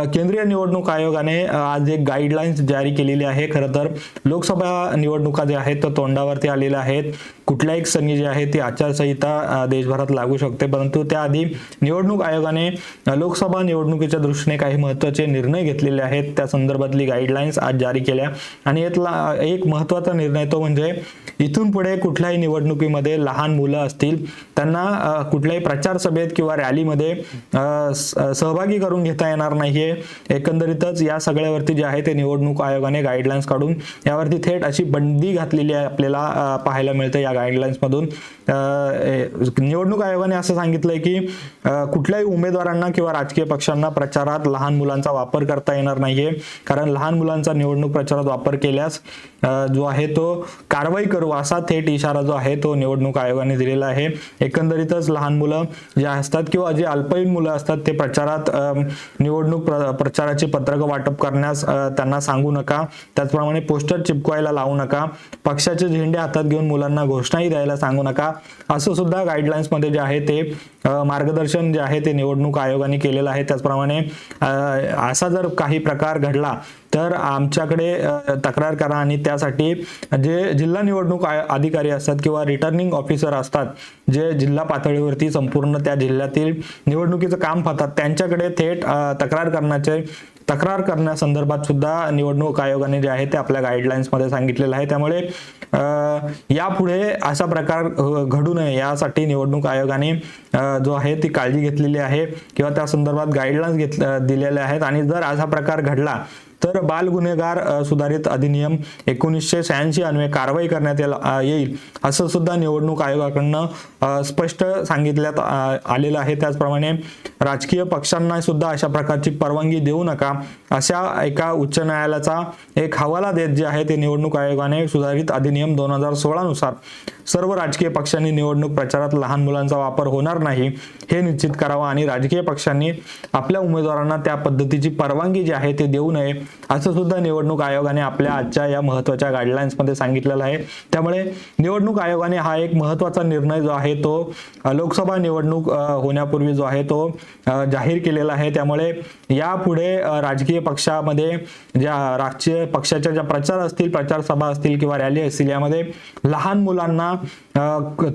केंद्रीय निवडणूक आयोगाने आज एक गाईडलाईन्स जारी केलेली आहे. खरं तर लोकसभा निवडणुका जे आहेत तर तोंडावरती आलेल्या आहेत. कुठल्याही संधी जी आहे ती आचारसंहिता देशभरात लागू शकते. परंतु त्याआधी निवडणूक आयोगाने लोकसभा निवडणुकीच्या दृष्टीने काही महत्त्वाचे निर्णय घेतलेले आहेत. त्या संदर्भातली गाईडलाईन्स आज जारी केल्या. आणि यातला एक महत्त्वाचा निर्णय तो म्हणजे इथून पुढे कुठल्याही निवडणुकीमध्ये लहान मुलं असतील त्यांना कुठल्याही प्रचार सभेत किंवा रॅलीमध्ये स- सहभागी करून घेता येणार एकंदरीतच या सगळ्यावरती जे आहे ते निवडणूक आयोगाने गाईडलाईन्स काढून यावरती थेट अशी बंदी घातलेली आहे आपल्याला पाहायला मिळते या गाईडलाईन्स मधून. निवडणूक आयोगाने असं सांगितलंय की कुठल्याही उमेदवारांना किंवा राजकीय पक्षांना प्रचारात लहान मुलांचा वापर करता येणार नाहीये. कारण लहान मुलांचा निवडणूक प्रचारात वापर केल्यास जो आहे तो कारवाई करू असा थेट इशारा जो आहे तो निवडणूक आयोगाने दिलेला आहे. एकंदरीतच लहान मुलं जे असतात किंवा जे अल्पवयीन मुलं असतात ते प्रचारात निवडणूक प्र- प्रचाराची पत्रकं वाटप करण्यास त्यांना सांगू नका. त्याचप्रमाणे पोस्टर चिपकवायला लावू नका. पक्षाचे झेंडे हातात घेऊन मुलांना घोषणाही द्यायला सांगू नका. असं सुद्धा गाईडलाईन्समध्ये जे आहे ते मार्गदर्शन जे आहे ते निवडणूक आयोगाने केलेलं आहे. त्याचप्रमाणे असा जर काही प्रकार घडला तर आमच्याकडे तक्रार करा आणि त्यासाठी जे जिल्हा निवडणूक अधिकारी असतात किंवा रिटर्निंग ऑफिसर असतात जे जिल्हा पातळीवरती संपूर्ण त्या जिल्ह्यातील निवडणुकीचं काम पाहतात त्यांच्याकडे थेट तक्रार करण्याचे तक्रार करण्यासंदर्भात सुद्धा निवडणूक आयोगाने जे आहे ते आपल्या गाईडलाईन्समध्ये सांगितलेलं आहे. त्यामुळे यापुढे असा प्रकार घडू नये. यासाठी निवडणूक आयोगाने जो आहे ती काळजी घेतलेली आहे किंवा त्या संदर्भात गाईडलाईन्स घेत दिलेल्या आहेत. आणि जर असा प्रकार घडला तर बाल गुन्हेगार सुधारित अधिनियम एकोणीसशे शहाऐंशी अन्वये कारवाई करण्यात येईल असं सुद्धा निवडणूक आयोगाकडनं स्पष्ट सांगितल्यात आलेलं आहे. त्याचप्रमाणे राजकीय पक्षांना सुद्धा अशा प्रकारची परवानगी देऊ नका अशा एका उच्च न्यायालयाचा एक हवाला देत जे आहे ते निवडणूक आयोगाने सुधारित अधिनियम दोन हजार सोळा नुसार सर्व राजकीय पक्षांनी निवडणूक प्रचारात लहान मुलांचा वापर होणार नाही हे निश्चित करावं आणि राजकीय पक्षांनी आपल्या उमेदवारांना त्या पद्धतीची परवानगी जी आहे ते देऊ नये असं सुद्धा निवडणूक आयोगाने आपल्या आजच्या या महत्त्वाच्या गाईडलाईन्समध्ये सांगितलेलं आहे. त्यामुळे निवडणूक आयोगाने हा एक महत्त्वाचा निर्णय जो आहे तो लोकसभा निवडणूक होण्यापूर्वी जो आहे तो जाहीर केलेला आहे. त्यामुळे यापुढे राजकीय पक्षामध्ये ज्या राजकीय पक्षाच्या ज्या प्रचार असतील प्रचार सभा असतील किंवा रॅली असतील यामध्ये लहान मुलांना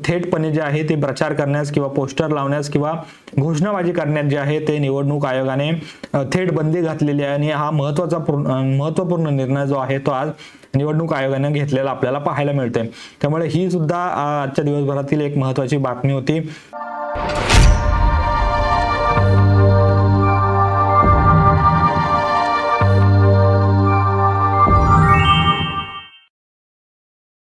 थेटपणे जे आहे ते प्रचार करण्यास किंवा पोस्टर लावण्यास किंवा घोषणाबाजी करण्यात जे आहे ते निवडणूक आयोगाने थेट बंदी घातलेली आहे आणि हा महत्त्वाचा पूर्ण महत्त्वपूर्ण निर्णय जो आहे तो आज निवडणूक आयोगाने घेतलेला आपल्याला पाहायला मिळते त्यामुळे ही सुद्धा आजच्या दिवसभरातील एक महत्वाची बातमी होती.